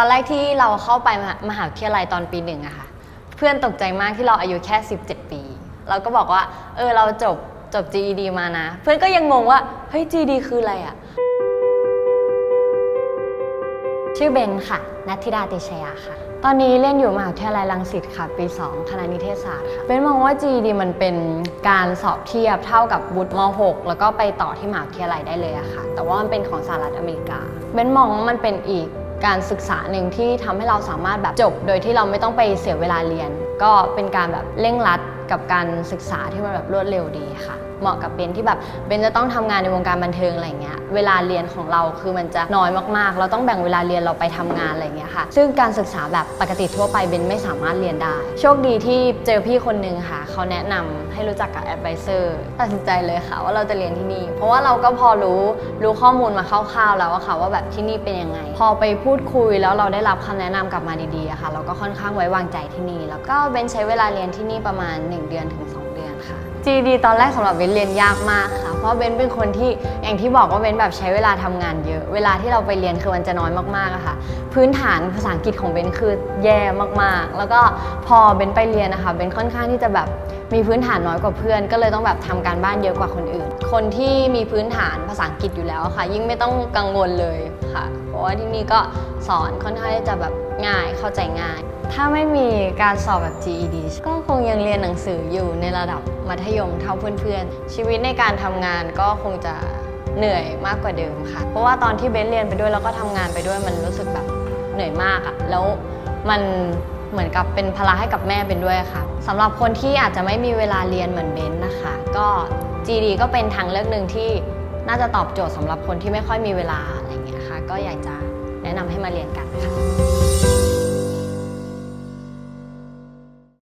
ตอนแรกที่เราเข้าไปมหามหาวิทยาลัยตอนปีหนึ่งอะค่ะ เพื่อนตกใจมากที่เราอายุแค่ 17 ปี เราก็บอกว่า เออเราจบจบ GED มานะ เพื่อนก็ยังงงว่า เฮ้ย GED คืออะไรอะชื่อเบนค่ะ นัทธิดาติชยาค่ะ ตอนนี้เล่นอยู่มหาวิทยาลัยรังสิตค่ะ ปี 2 คณะนิเทศศาสตร์ค่ะ เบนมองว่า GED มันเป็นการสอบเทียบเท่ากับวุฒิม .6 แล้วก็ไปต่อที่มหาวิทยาลัยได้เลยอะค่ะ แต่ว่ามันเป็นของสหรัฐอเมริกา เบนมองว่ามันเป็นอีก การศึกษาหนึ่งที่ทำให้เราสามารถแบบจบ โดยที่เราไม่ต้องไปเสียเวลาเรียน ก็เป็นการแบบเร่งรัดกับการศึกษาที่มันแบบรวดเร็วดีค่ะ เหมาะกับเบนที่แบบเบนจะต้องทำงานในวงการบันเทิงอะไรเงี้ย เวลาเรียนของเราคือมันจะน้อยมากๆ เราต้องแบ่งเวลาเรียนเราไปทำงานอะไรเงี้ยค่ะ ซึ่งการศึกษาแบบปกติทั่วไปเบนไม่สามารถเรียนได้ โชคดีที่เจอพี่คนนึงค่ะ เขาแนะนำให้รู้จักกับแอดไ i เซอร์ตัดสินใจเลยค่ะ ว่าเราจะเรียนที่นี่ เพราะว่าเราก็พอรู้รู้ข้อมูลมาคร่าวๆแล้วอะค่ะว่าแบบที่นี่เป็นยังไง พอไปพููดคุยแล้วเราได้รับคำแนะนำกลับมาดีๆค่ะเราก็ค่อนข้างไว้วางใจที่นี่ แล้วก็เบนใช้เวลาเรียนที่นี่ประมาณ 1 เดือนถึง 2 เดือนค่ะ GD ตอนแรกสำหรับเบนเรียนยากมากค่ะ เพราะเบนเป็นคนที่อย่างที่บอกว่าเบนแบบใช้เวลาทำงานเยอะ เวลาที่เราไปเรียนคือมันจะน้อยมากๆอะค่ะ พื้นฐานภาษาอังกฤษของเบนคือแย่มากๆ แล้วก็พอเบนไปเรียนนะคะเบนค่อนข้างที่จะแบบมีพื้นฐานน้อยกว่าเพื่อน ก็เลยต้องแบบทำการบ้านเยอะกว่าคนอื่น คนที่มีพื้นฐานภาษาอังกฤษอยู่แล้วค่ะ ยิ่งไม่ต้องกังวลเลยค่ะ เพราะว่าที่นี่ก็สอนค่อนข้างที่จะแบบง่ายเข้าใจง่าย ถ้าไม่มีการสอบแบบ GED ก็คงยังเรียนหนังสืออยู่ในระดับมัธยมเท่าเพื่อนๆ ชีวิตในการทำงานก็คงจะเหนื่อยมากกว่าเดิมค่ะ เพราะว่าตอนที่เบนเรียนไปด้วยแล้วก็ทำงานไปด้วยมันรู้สึกแบบเหนื่อยมากอะแล้วมันเหมือนกับเป็นภาระให้กับแม่เป็นด้วยค่ะสำหรับคนที่อาจจะไม่มีเวลาเรียนเหมือนเบนนะคะ ก็ GD ก็เป็นทางเลือกหนึ่งที่น่าจะตอบโจทย์สำหรับคนที่ไม่ค่อยมีเวลาอะไรอย่างเงี้ยค่ะ ก็อยากจะแนะนำให้มาเรียนกันค่ะ